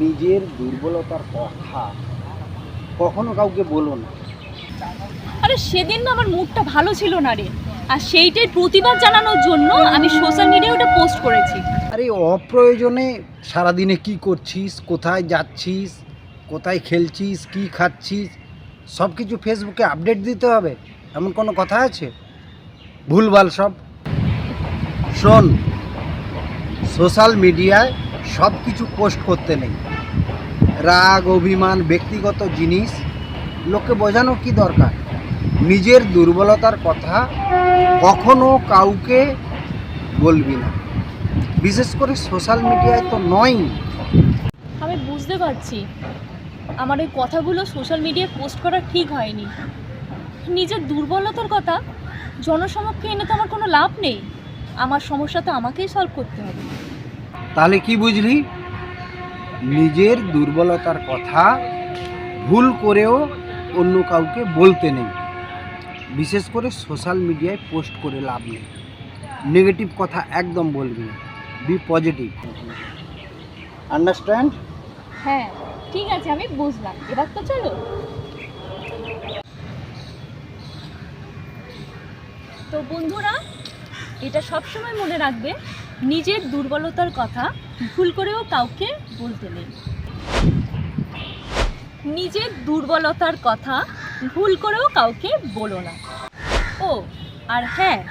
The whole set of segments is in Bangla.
নিজের দুর্বলতার কথা কখনো কাউকে বলো না। আরে সেদিন না আমার মুডটা ভালো ছিল না রে। আর সেইটাই প্রতিবাদ জানানোর জন্য আমি সোশ্যাল মিডিয়ায় ওটা পোস্ট করেছি। আরে অপ্রয়োজনে সারাদিনে কি করছিস? কোথায় যাচ্ছিস? কোথায় খেলছিস? কি খাচ্ছিস? সব কিছু ফেসবুকে আপডেট দিতে হবে। এমন কোনো কথা আছে? ভুলভাল সব। শোন সোশ্যাল মিডিয়ায় সব কিছু পোস্ট করতে নেই। রাগ, অভিমান, ব্যক্তিগত জিনিস, লোককে বোঝানো কি দরকার? নিজের দুর্বলতার কথা কখনো কাউকে বলবি না। বিশেষ করে সোশ্যাল মিডিয়ায় তো নয়। আমি বুঝতে পারছি। আমার এই কথাগুলো সোশ্যাল মিডিয়ায় পোস্ট করা ঠিক হয়নি। নিজের দুর্বলতার কথা জনসমক্ষে এনে তো আমার কোনো লাভ নেই। আমার সমস্যা তো আমাকেই সলভ করতে হবে। তাহলে কি বুঝলি? নিজের দুর্বলতার কথা ভুল করেও অন্য কাউকে বলতে নেই। বিশেষ করে সোশ্যাল মিডিয়ায় পোস্ট করে লাভ নেই। নেগেটিভ কথা একদম বলবি না। বি পজিটিভ আন্ডারস্ট্যান্ড হ্যাঁ ঠিক আছে, আমি বুঝলাম। এবার তো চলো। তো বন্ধুরা, এটা সবসময় মনে রাখবে নিজের দুর্বলতার কথা ভুল করেও কাউকে বলতে নেই। নিজের দুর্বলতার কথা ভুল করেও কাউকে বলো না। ও, আর হ্যাঁ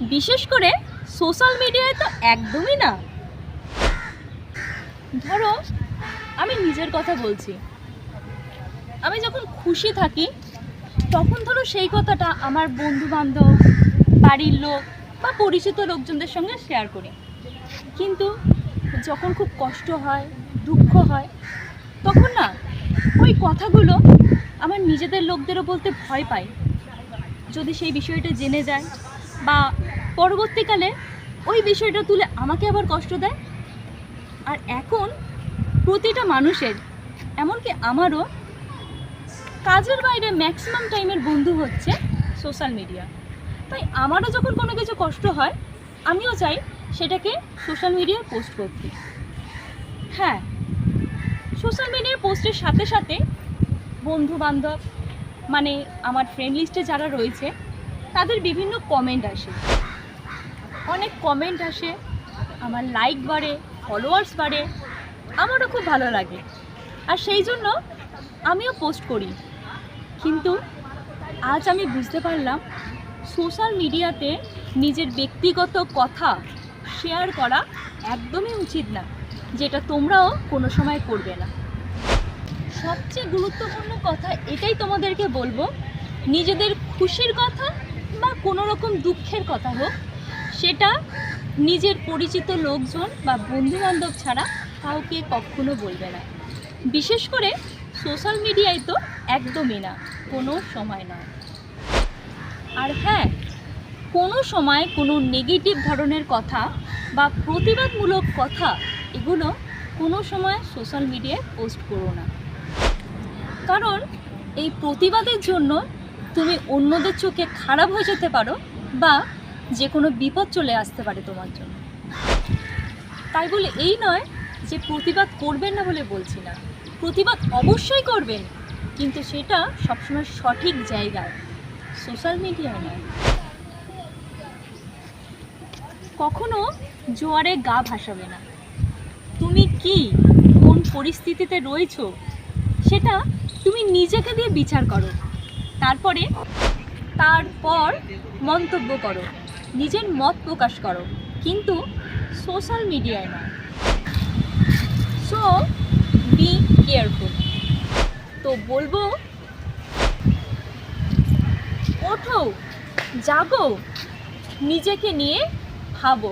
বিশেষ করে সোশ্যাল মিডিয়ায় তো একদমই না। ধরো, আমি নিজের কথা বলছি। আমি যখন খুশি থাকি, তখন ধরো সেই কথাটা আমার বন্ধু বান্ধব বাড়ির লোক বা পরিচিত লোকজনদের সঙ্গে শেয়ার করি। কিন্তু যখন খুব কষ্ট হয়, দুঃখ হয়, তখন না ওই কথাগুলো আমার নিজেদের লোকদেরও বলতে ভয় পাই। যদি সেই বিষয়টা জেনে যায় বা পরবর্তীকালে ওই বিষয়টা তুলে আমাকে আবার কষ্ট দেয়, আর এখন প্রতিটা মানুষের, এমনকি আমারও কাজের বাইরে ম্যাক্সিমাম টাইমের বন্ধু হচ্ছে সোশ্যাল মিডিয়া তাই আমারও যখন কোনো কিছু কষ্ট হয়, আমিও চাই সেটাকে সোশ্যাল মিডিয়ায় পোস্ট করতে। হ্যাঁ সোশ্যাল মিডিয়ায় পোস্টের সাথে সাথে বন্ধু বান্ধব মানে আমার ফ্রেন্ড লিস্টে যারা রয়েছে, তাদের বিভিন্ন কমেন্ট আসে। অনেক কমেন্ট আসে, আমার লাইক বাড়ে ফলোয়ার্স বাড়ে, আমারও খুব ভালো লাগে। আর সেই জন্য আমিও পোস্ট করি। কিন্তু আজ আমি বুঝতে পারলাম সোশ্যাল মিডিয়াতে নিজের ব্যক্তিগত কথা শেয়ার করা একদমই উচিত না, যেটা তোমরাও কোনো সময় করবে না। সবচেয়ে গুরুত্বপূর্ণ কথা এটাই তোমাদেরকে বলব, নিজেদের খুশির কথা বা কোনো রকম দুঃখের কথা হোক, সেটা নিজের পরিচিত লোকজন বা বন্ধুবান্ধব ছাড়া কাউকে কখনো বলবে না। বিশেষ করে সোশ্যাল মিডিয়ায় তো একদমই না, কোনো সময় নয়। আর হ্যাঁ কোনো সময় কোনো নেগেটিভ ধরনের কথা বা প্রতিবাদমূলক কথা এগুলো কোনো সময় সোশ্যাল মিডিয়ায় পোস্ট করো না। কারণ এই প্রতিবাদের জন্য তুমি অন্যদের চোখে খারাপ হয়ে যেতে পারো বা যে কোনো বিপদ চলে আসতে পারে তোমার জন্য। তাই বলে এই নয় যে প্রতিবাদ করবেন না বলে বলছি না। প্রতিবাদ অবশ্যই করবেন, কিন্তু সেটা সবসময় সঠিক জায়গায়। সোশ্যাল মিডিয়ায় নয়। কখনো জোয়ারে গা ভাসাবে না। তুমি কি কোন পরিস্থিতিতে রয়েছো সেটা তুমি নিজেকে দিয়ে বিচার করো। তারপরে, তারপর মন্তব্য করো, নিজের মত প্রকাশ করো, কিন্তু সোশ্যাল মিডিয়ায় নয়। সো বি কেয়ারফুল তো বলব ওঠো জাগো নিজেকে নিয়ে ভাবো।